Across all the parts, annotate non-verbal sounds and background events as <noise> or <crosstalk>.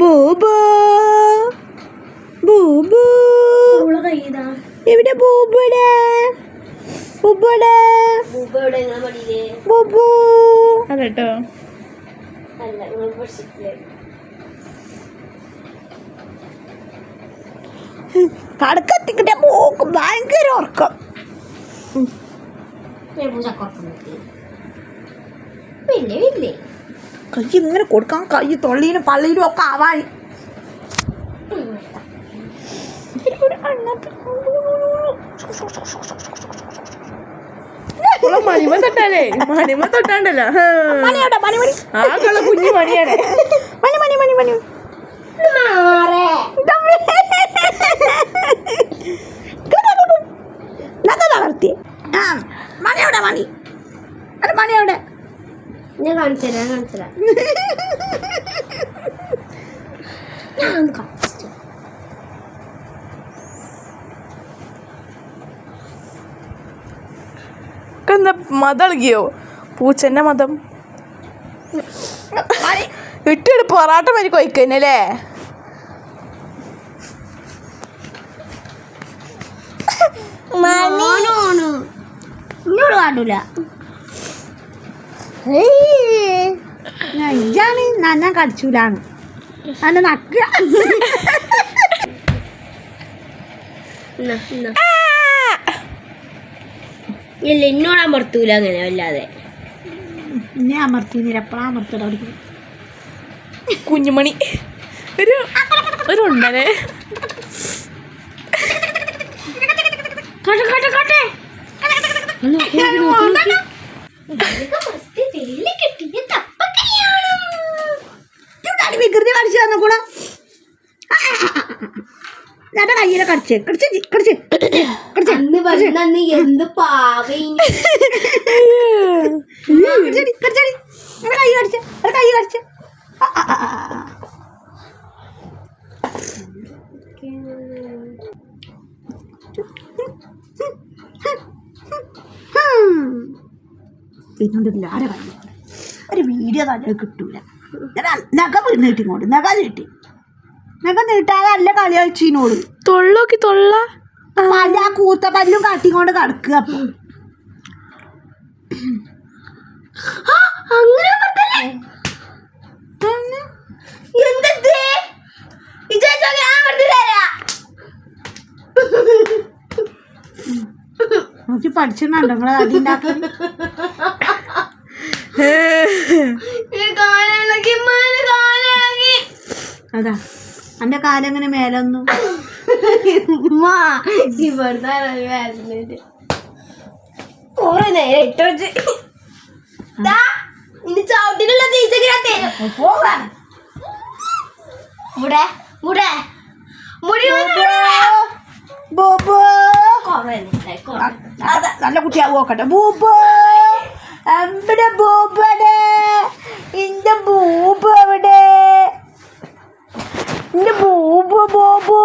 ബൂബു. ബൂബു. എവിടെ ബൂബുടെ ബൂബുടെ ബൂബ അതെട്ടോ? അല്ല നിങ്ങൾ പഠിച്ചിട്ടില്ലേ കടക്കത്തിക്കിട്ടെ പോക്കും. ഭയങ്കര ഉറക്കം. ഞാൻ പിന്നെ പിന്നെ. കൈ ഇങ്ങനെ കൊടുക്കാൻ കൈ തൊള്ളിനും പള്ളിയിലും ഒക്കെ ആവാൻ. മണിമ തൊട്ടാലേ. മണിമ തൊട്ടാണ്ടല്ലോ. മണിയോടെ മണി മണി ആ കള കുഞ്ഞു മണിയാണ്. മണി മണി മണി മണി മാറേ നഖ തകർത്തി ആ മണിയോടെ മണി അത് മണിയോടെ ഞാൻ കാണിച്ചു തരാം കാണിച്ചു തരാം. ഞാൻ ഒന്ന് കാണിച്ചു. എന്താ മതം ഇളകിയോ? പൂച്ചന്റെ മതം. ഇട്ടിട്ട് പൊറാട്ട മരി കൊയ്ക്കന്നല്ലേ ഇന്നോട് കാണില്ല ഇജാണ് നന്ന കടിച്ചൂലാണ്. അന്നെ നക്ക. ഇല്ല എന്നോട് അമർത്തൂല അങ്ങനെ വല്ലാതെ. എന്നെ അമർത്തി നിരപ്പളാ അമർത്തട കുഞ്ഞുമണി. ഒരു ഒരു ഉണ്ടല്ലേ കാട്ടെ കാട്ടെ കട്ടെ. വികൃതി കടിച്ചു തന്ന കൂടെ? ഞാൻ കയ്യിലെ കടിച്ച് കടിച്ച് കടിച്ച് എന്ത് പാവയിന് കടിച്ചടി കടിച്ചടി. കൈ കടിച്ച് കൈ കടിച്ച് ആ, ആ, ആ, ആ. ഹും. പിന്നോണ്ടില്ല ആരെ കണ്ടു ഒരു വീഡിയോ തന്നെ കിട്ടൂല. നഖ നീട്ടിങ്ങോട്ട് നഖ നീട്ടി. നഖ നീട്ടാതെ അല്ല കളി കളിച്ചിനോട് തൊള്ളോക്കി തൊള്ള. പല്ല കൂത്ത പല്ലും കാട്ടിക്കൊണ്ട് കടക്കുക അപ്പൊ അങ്ങനെ പഠിച്ചിട്ടുണ്ടോ നിങ്ങളെ അടി ഉണ്ടാക്കി അതാ. എന്റെ കാലങ്ങനെ മേലൊന്നു? കുറെ നേരം ഇട്ട് ഇനി നല്ല കുട്ടിയാവോക്കട്ടെ ബൂബോ. എവിടെ ബൂബടെ ഇന്റെ ബൂബ് എവിടെ ഇന്റെ ബൂബ് ബോബോ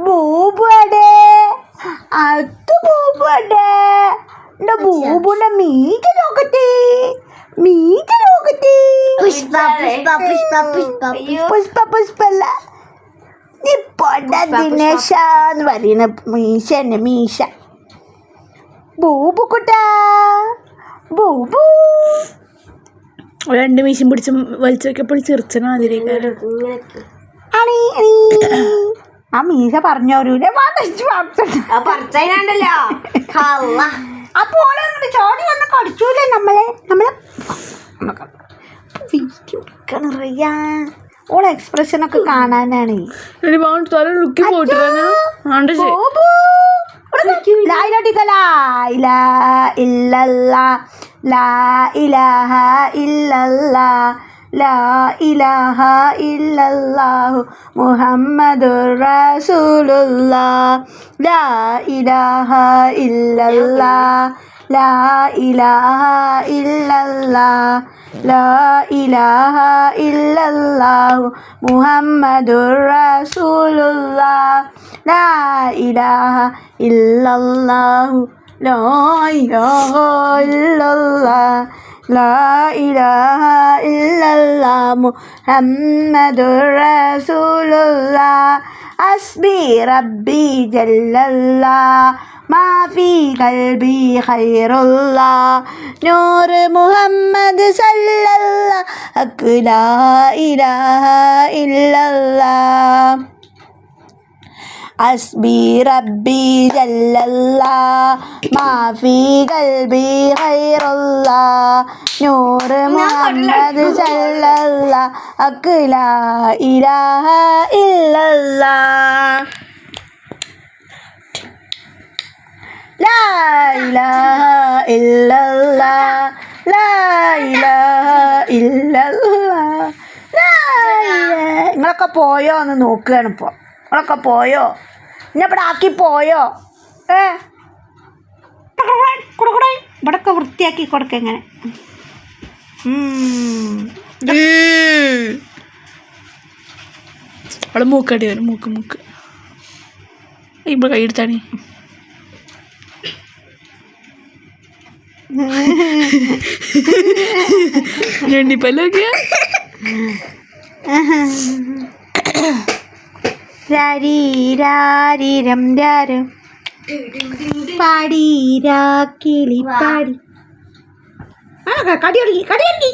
ബൂബ് എവിടെ അത് ബൂബ് എവിടെ എന്റെ ബൂബുന്റെ മീറ്റ നോക്കട്ടെ മീറ്റ നോക്കട്ടെ പുഷ്പ പുഷ്പ പുഷ്പ പുഷ്പ പുഷ്പ. പുഷ്പല്ല ദിനേശ എന്ന് പറയുന്ന മീശ എന്നെ മീശ. ബൂബു കുട്ടാ ബൂബു. രണ്ട് മീശം പിടിച്ച് വലിച്ചു ചിറിച്ചന മാതിരി. ആ മീശ പറഞ്ഞോരൂലേ? ആ പറിച്ചതിനുണ്ടല്ലോ ഓളെ അപ്പോൾ ചോടി വന്ന് കടിച്ചൂലേ നമ്മളെ? നമ്മളെ വീഡിയോ എടുക്കണറിയാ ഓളെ എക്സ്പ്രഷൻ ഒക്കെ കാണാനാണ്. എടി വാ തല ലുക്കി പോയിട്ടാണ് ആണ്ട് ശരി ബോബു ലായിലോട്ടിക്ക ലായില ഇല്ലല്ല ലാ ഇലാഹ ഇല്ലല്ല ലാ ഇലാഹ ഇല്ലല്ലാഹു മുഹമ്മദുർ റസൂലുള്ളാ ലാ ഇലാഹ ഇല്ലല്ലാ ലാ ഇലാഹ ഇല്ലല്ലാ ലാ ഇലാഹ ഇല്ലല്ലാഹു മുഹമ്മദുർ റസൂലുള്ളാ ലാ ഇലാഹ ഇല്ലല്ലാഹു. ലാ ഇലാഹ ഇല്ലല്ലാ لا إله إلا الله محمد رسول الله حسبي ربي جل الله ما في قلبي خير الله نور محمد صلى الله لا إله إلا الله لا إله إلا الله لا إله إلا الله لا إله നിങ്ങളൊക്കെ പോയോ എന്ന് നോക്കുകയാണ് ഇപ്പോൾ നിങ്ങളൊക്കെ പോയോ? എന്നെ ഇവിടെ ആക്കി പോയോ? ഏ? കൊടുക്കടേ ഇവിടൊക്കെ വൃത്തിയാക്കി കൊടുക്ക എങ്ങനെ അവളെ മൂക്കടി വരും. മൂക്ക് മൂക്ക്. ഇവിടെ കൈ എടുത്താണി <laughs> ഞണ്ടിപ്പല്ലൊക്കെയാ രാരീരാരിരം രാരം. പാടി കിളി പാടി. ആ കടിയടി തുടങ്ങി കടി തുടങ്ങി